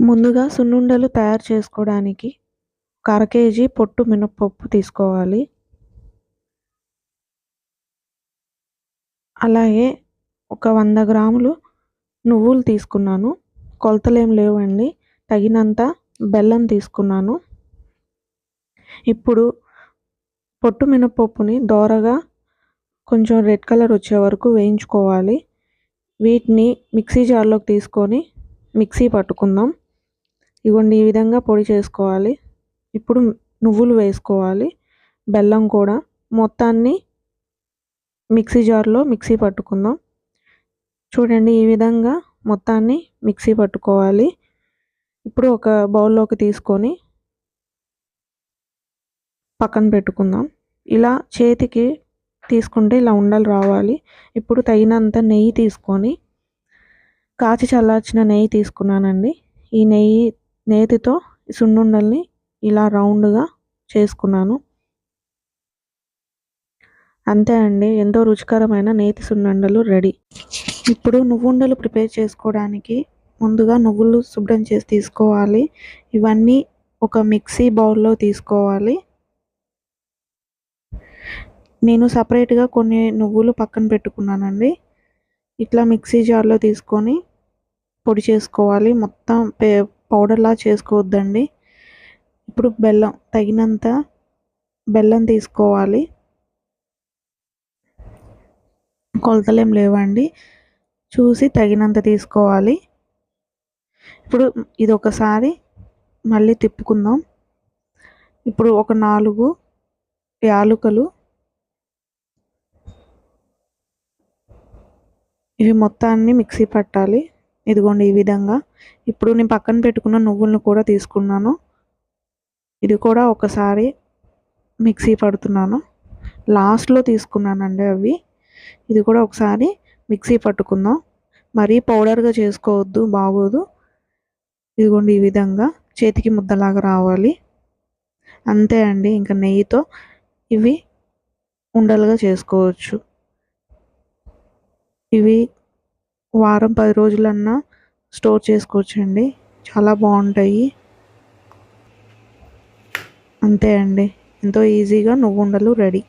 ముందుగా సున్నుండలు తయారు చేసుకోవడానికి ఒక అర కేజీ పొట్టు మినప్పప్పు తీసుకోవాలి. అలాగే ఒక వంద గ్రాములు నువ్వులు తీసుకున్నాను. కొలతలు ఏం లేవండి. తగినంత బెల్లం తీసుకున్నాను. ఇప్పుడు పొట్టు మినపప్పుని దోరగా కొంచెం రెడ్ కలర్ వచ్చే వరకు వేయించుకోవాలి. వీటిని మిక్సీ జార్లోకి తీసుకొని మిక్సీ పట్టుకుందాం. ఇవ్వండి ఈ విధంగా పొడి చేసుకోవాలి. ఇప్పుడు నువ్వులు వేసుకోవాలి. బెల్లం కూడా మొత్తాన్ని మిక్సీ జార్లో మిక్సీ పట్టుకుందాం. చూడండి ఈ విధంగా మొత్తాన్ని మిక్సీ పట్టుకోవాలి. ఇప్పుడు ఒక బౌల్లోకి తీసుకొని పక్కన పెట్టుకుందాం. ఇలా చేతికి తీసుకుంటే ఇలా ఉండలు రావాలి. ఇప్పుడు తగినంత నెయ్యి తీసుకొని కాచి చల్లార్చిన నెయ్యి తీసుకున్నానండి. ఈ నెయ్యి నేతితో సున్నుండల్ని ఇలా రౌండ్గా చేసుకున్నాను. అంతే అండి ఎంతో రుచికరమైన నేతి సున్నుండలు రెడీ. ఇప్పుడు నువ్వుండలు ప్రిపేర్ చేసుకోవడానికి ముందుగా నువ్వులు శుభ్రం చేసి తీసుకోవాలి. ఇవన్నీ ఒక మిక్సీ బౌల్లో తీసుకోవాలి. నేను సపరేట్గా కొన్ని నువ్వులు పక్కన పెట్టుకున్నానండి. ఇట్లా మిక్సీ జార్లో తీసుకొని పొడి చేసుకోవాలి. మొత్తం పే పౌడర్లా చేసుకోవద్దండి. ఇప్పుడు బెల్లం తగినంత బెల్లం తీసుకోవాలి. కొలతలేం లేవండి. చూసి తగినంత తీసుకోవాలి. ఇప్పుడు ఇది ఒకసారి మళ్ళీ తిప్పుకుందాం. ఇప్పుడు ఒక నాలుగు యాలుకలు. ఇవి మొత్తాన్ని మిక్సీ పట్టాలి. ఇదిగోండి ఈ విధంగా. ఇప్పుడు నేను పక్కన పెట్టుకున్న నువ్వులను కూడా తీసుకున్నాను. ఇది కూడా ఒకసారి మిక్సీ పడుతున్నాను. లాస్ట్లో తీసుకున్నానండి అవి. ఇది కూడా ఒకసారి మిక్సీ పట్టుకుందాం. మరీ పౌడర్గా చేసుకోవద్దు బాగోదు. ఇదిగోండి ఈ విధంగా చేతికి ముద్దలాగా రావాలి. అంతే అండి ఇంకా నెయ్యితో ఇవి ఉండలుగా చేసుకోవచ్చు. ఇవి వారం పది రోజులన్నా స్టోర్ చేసుకోవచ్చండి. చాలా బాగుంటాయి. అంతే అండి. ఎంతో ఈజీగా నువ్వు ఉండలు రెడీ.